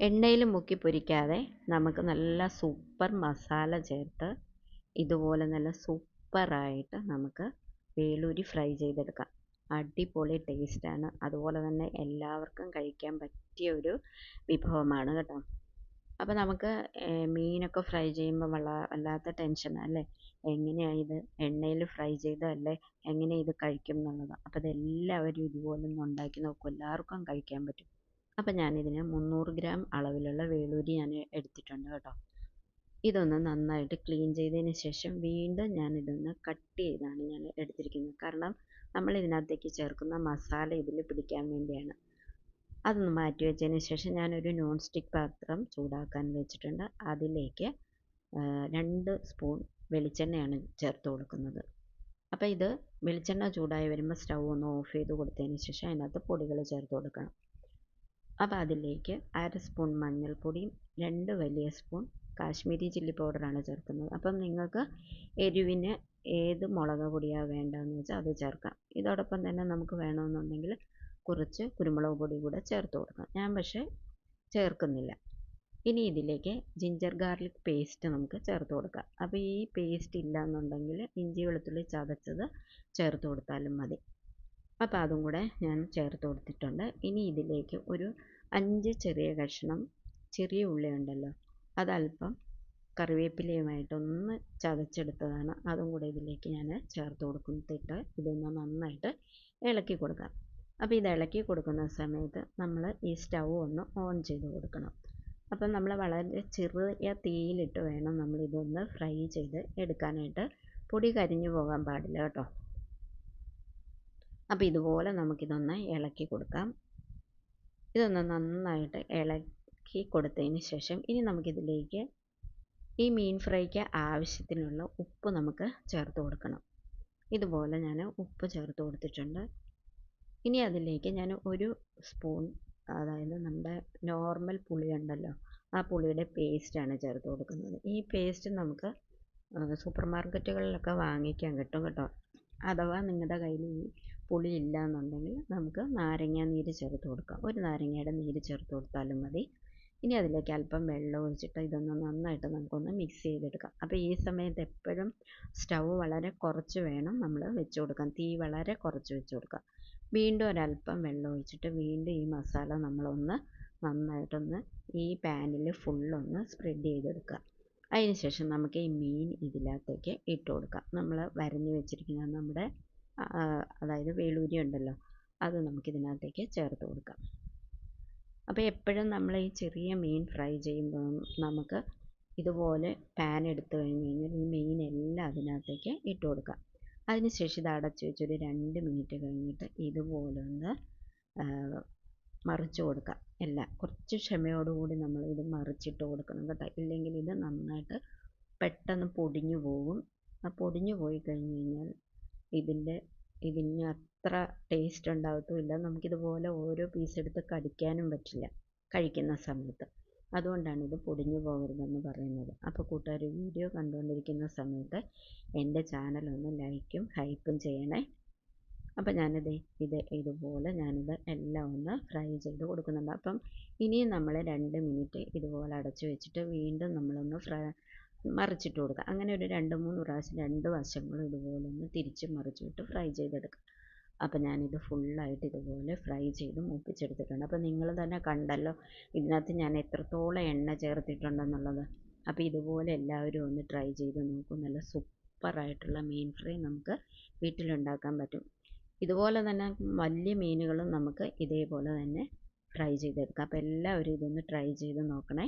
എണ്ണയിൽ മുക്കി പൊരിക്കാതെ നമുക്ക് നല്ല സൂപ്പർ മസാല ചേർത്ത് ഇതുപോലെ നല്ല സൂപ്പറായിട്ട് നമുക്ക് വേളൂരി ഫ്രൈ ചെയ്തെടുക്കാം. അടിപൊളി ടേസ്റ്റാണ് അതുപോലെ തന്നെ എല്ലാവർക്കും കഴിക്കാൻ പറ്റിയ ഒരു വിഭവമാണ് കേട്ടോ. അപ്പോൾ നമുക്ക് മീനൊക്കെ ഫ്രൈ ചെയ്യുമ്പോൾ വള വല്ലാത്ത ടെൻഷനാണ് അല്ലേ? എങ്ങനെയാണ് ഇത്? എണ്ണയിൽ ഫ്രൈ ചെയ്തതല്ലേ? എങ്ങനെ ഇത് കഴിക്കും എന്നുള്ളത്. അപ്പോൾ ഇതെല്ലാവരും ഇതുപോലെ ഒന്ന് ഉണ്ടാക്കി നോക്കും. എല്ലാവർക്കും കഴിക്കാൻ പറ്റും. അപ്പോൾ ഞാനിതിന് മുന്നൂറ് ഗ്രാം അളവിലുള്ള വേളൂരി ഞാൻ എടുത്തിട്ടുണ്ട് കേട്ടോ. ഇതൊന്ന് നന്നായിട്ട് ക്ലീൻ ചെയ്തതിന് ശേഷം വീണ്ടും ഞാനിതൊന്ന് കട്ട് ചെയ്താണ് ഞാൻ എടുത്തിരിക്കുന്നത്. കാരണം നമ്മൾ ഇതിനകത്തേക്ക് ചേർക്കുന്ന മസാല ഇതിൽ പിടിക്കാൻ വേണ്ടിയാണ്. അതൊന്ന് മാറ്റി വെച്ചതിന് ശേഷം ഞാനൊരു നോൺ സ്റ്റിക്ക് പാത്രം ചൂടാക്കാൻ വെച്ചിട്ടുണ്ട്. അതിലേക്ക് രണ്ട് സ്പൂൺ വെളിച്ചെണ്ണയാണ് ചേർത്ത് കൊടുക്കുന്നത്. അപ്പോൾ ഇത് വെളിച്ചെണ്ണ ചൂടായി വരുമ്പോൾ സ്റ്റൗ ഒന്ന് ഓഫ് ചെയ്ത് കൊടുത്തതിന് ശേഷം അതിനകത്ത് പൊടികൾ ചേർത്ത് കൊടുക്കണം. അപ്പോൾ അതിലേക്ക് അര സ്പൂൺ മഞ്ഞൾപ്പൊടിയും രണ്ട് വലിയ സ്പൂൺ കാശ്മീരി ചില്ലി പൗഡറാണ് ചേർക്കുന്നത്. അപ്പം നിങ്ങൾക്ക് എരിവിന് ഏത് മുളക് പൊടിയാണ് വേണ്ടതെന്ന് വെച്ചാൽ അത് ചേർക്കാം. ഇതോടൊപ്പം തന്നെ നമുക്ക് വേണമെന്നുണ്ടെങ്കിൽ കുറച്ച് കുരുമുളക് പൊടി കൂടെ ചേർത്ത് കൊടുക്കാം. ഞാൻ പക്ഷേ ചേർക്കുന്നില്ല. ഇനി ഇതിലേക്ക് ജിഞ്ചർ ഗാർലിക് പേസ്റ്റ് നമുക്ക് ചേർത്ത് കൊടുക്കാം. അപ്പോൾ ഈ പേസ്റ്റ് ഇല്ല എന്നുണ്ടെങ്കിൽ ഇഞ്ചി വെളുത്തുള്ളി ചതച്ചത് ചേർത്ത് കൊടുത്താലും മതി. അപ്പോൾ അതും കൂടെ ഞാൻ ചേർത്ത് കൊടുത്തിട്ടുണ്ട്. ഇനി ഇതിലേക്ക് ഒരു അഞ്ച് ചെറിയ കഷ്ണം ചെറിയ ഉള്ളി ഉണ്ടല്ലോ അതല്പം കറിവേപ്പിലയുമായിട്ടൊന്ന് ചതച്ചെടുത്തതാണ്. അതും കൂടെ ഇതിലേക്ക് ഞാൻ ചേർത്ത് കൊടുത്തിട്ട് ഇതൊന്ന് നന്നായിട്ട് ഇളക്കി കൊടുക്കാം. അപ്പോൾ ഇത് ഇളക്കി കൊടുക്കുന്ന സമയത്ത് നമ്മൾ ഈ സ്റ്റൗ ഒന്ന് ഓൺ ചെയ്ത് കൊടുക്കണം. അപ്പം നമ്മൾ വളരെ ചെറിയ തീയിലിട്ട് വേണം നമ്മളിതൊന്ന് ഫ്രൈ ചെയ്ത് എടുക്കാനായിട്ട്. പൊടി കരിഞ്ഞു പോകാൻ പാടില്ല കേട്ടോ. അപ്പോൾ ഇതുപോലെ നമുക്കിതൊന്ന് ഇളക്കി കൊടുക്കാം. ഇതൊന്ന് നന്നായിട്ട് ഇളക്കി കൊടുത്തതിന് ശേഷം ഇനി നമുക്കിതിലേക്ക് ഈ മീൻ ഫ്രൈക്ക് ആവശ്യത്തിനുള്ള ഉപ്പ് നമുക്ക് ചേർത്ത് കൊടുക്കണം. ഇതുപോലെ ഞാൻ ഉപ്പ് ചേർത്ത് കൊടുത്തിട്ടുണ്ട്. ഇനി അതിലേക്ക് ഞാൻ ഒരു സ്പൂൺ അതായത് നമ്മുടെ നോർമൽ പുളി ഉണ്ടല്ലോ ആ പുളിയുടെ പേസ്റ്റാണ് ചേർത്ത് കൊടുക്കുന്നത്. ഈ പേസ്റ്റ് നമുക്ക് സൂപ്പർ മാർക്കറ്റുകളിലൊക്കെ വാങ്ങിക്കാൻ കിട്ടും കേട്ടോ. അഥവാ നിങ്ങളുടെ കയ്യിൽ ഈ പുളി ഇല്ല എന്നുണ്ടെങ്കിൽ നമുക്ക് നാരങ്ങ നീര് ചേർത്ത് കൊടുക്കാം. ഒരു നാരങ്ങയുടെ നീര് ചേർത്ത് കൊടുത്താലും മതി. ഇനി അതിലേക്ക് അല്പം വെള്ളം ഒഴിച്ചിട്ട് ഇതൊന്ന് നന്നായിട്ട് നമുക്കൊന്ന് മിക്സ് ചെയ്തെടുക്കാം. അപ്പോൾ ഈ സമയത്ത് എപ്പോഴും സ്റ്റൗ വളരെ കുറച്ച് വേണം നമ്മൾ വെച്ച് കൊടുക്കാൻ. തീ വളരെ കുറച്ച് വെച്ച് കൊടുക്കാം. വീണ്ടും ഒരല്പം വെള്ളം ഒഴിച്ചിട്ട് വീണ്ടും ഈ മസാല നമ്മളൊന്ന് നന്നായിട്ടൊന്ന് ഈ പാനിൽ ഫുള്ളൊന്ന് സ്പ്രെഡ് ചെയ്തെടുക്കുക. അതിന് ശേഷം നമുക്ക് ഈ മീൻ ഇതിനകത്തേക്ക് ഇട്ട് കൊടുക്കാം. നമ്മൾ വരഞ്ഞ് വെച്ചിരിക്കുന്ന നമ്മുടെ അതായത് വേളൂരി ഉണ്ടല്ലോ അത് നമുക്കിതിനകത്തേക്ക് ചേർത്ത് കൊടുക്കാം. അപ്പോൾ എപ്പോഴും നമ്മൾ ഈ ചെറിയ മീൻ ഫ്രൈ ചെയ്യുമ്പോൾ നമുക്ക് ഇതുപോലെ പാൻ എടുത്തു കഴിഞ്ഞ് കഴിഞ്ഞാൽ ഈ മീൻ എല്ലാം അതിനകത്തേക്ക് ഇട്ട് കൊടുക്കാം. അതിനുശേഷം ഇത് അടച്ച് വെച്ചൊരു രണ്ട് മിനിറ്റ് കഴിഞ്ഞിട്ട് ഇതുപോലെ ഒന്ന് മറിച്ച് കൊടുക്കാം. എല്ലാം കുറച്ച് ക്ഷമയോടുകൂടി നമ്മൾ ഇത് മറിച്ചിട്ട് കൊടുക്കണം കേട്ടോ. ഇല്ലെങ്കിൽ ഇത് നന്നായിട്ട് പെട്ടെന്ന് പൊടിഞ്ഞു പോകും. ആ പൊടിഞ്ഞു പോയി കഴിഞ്ഞ് കഴിഞ്ഞാൽ ഇതിന്റെ ഇതിന് അത്ര ടേസ്റ്റ് ഉണ്ടാകത്തുമില്ല നമുക്കിതുപോലെ ഓരോ പീസ് എടുത്ത് കടിക്കാനും പറ്റില്ല കഴിക്കുന്ന സമയത്ത്. അതുകൊണ്ടാണ് ഇത് പൊടിഞ്ഞു പോകരുതെന്ന് പറയുന്നത്. അപ്പോൾ കൂട്ടുകാർ വീഡിയോ കണ്ടുകൊണ്ടിരിക്കുന്ന സമയത്ത് എന്റെ ചാനൽ ഒന്ന് ലൈക്കും ഹൈപ്പും ചെയ്യണേ. അപ്പോൾ ഞാനിത് ഇത് ഇതുപോലെ ഞാനിത് എല്ലാം ഒന്ന് ഫ്രൈ ചെയ്ത് കൊടുക്കുന്നുണ്ട്. അപ്പം ഇനിയും നമ്മൾ രണ്ട് മിനിറ്റ് ഇതുപോലെ അടച്ചു വെച്ചിട്ട് വീണ്ടും നമ്മളൊന്ന് ഫ്രൈ മറിച്ചിട്ട് കൊടുക്കുക. അങ്ങനെ ഒരു രണ്ട് മൂന്ന് പ്രാവശ്യം രണ്ട് വശങ്ങളും ഇതുപോലെ ഒന്ന് തിരിച്ച് മറിച്ചിട്ട് ഫ്രൈ ചെയ്തെടുക്കുക. അപ്പോൾ ഞാനിത് ഫുള്ളായിട്ട് ഇതുപോലെ ഫ്രൈ ചെയ്ത് മൂപ്പിച്ചെടുത്തിട്ടുണ്ട്. അപ്പോൾ നിങ്ങൾ തന്നെ കണ്ടല്ലോ ഇതിനകത്ത് ഞാൻ എത്രത്തോളം എണ്ണ ചേർത്തിട്ടുണ്ടെന്നുള്ളത്. അപ്പോൾ ഇതുപോലെ എല്ലാവരും ഒന്ന് ട്രൈ ചെയ്ത് നോക്കും. നല്ല സൂപ്പറായിട്ടുള്ള മീൻ ഫ്രൈ നമുക്ക് വീട്ടിലുണ്ടാക്കാൻ പറ്റും. ഇതുപോലെ തന്നെ വലിയ മീനുകളും നമുക്ക് ഇതേപോലെ തന്നെ ഫ്രൈ ചെയ്തെടുക്കാം. അപ്പോൾ എല്ലാവരും ഇതൊന്ന് ട്രൈ ചെയ്ത് നോക്കണേ.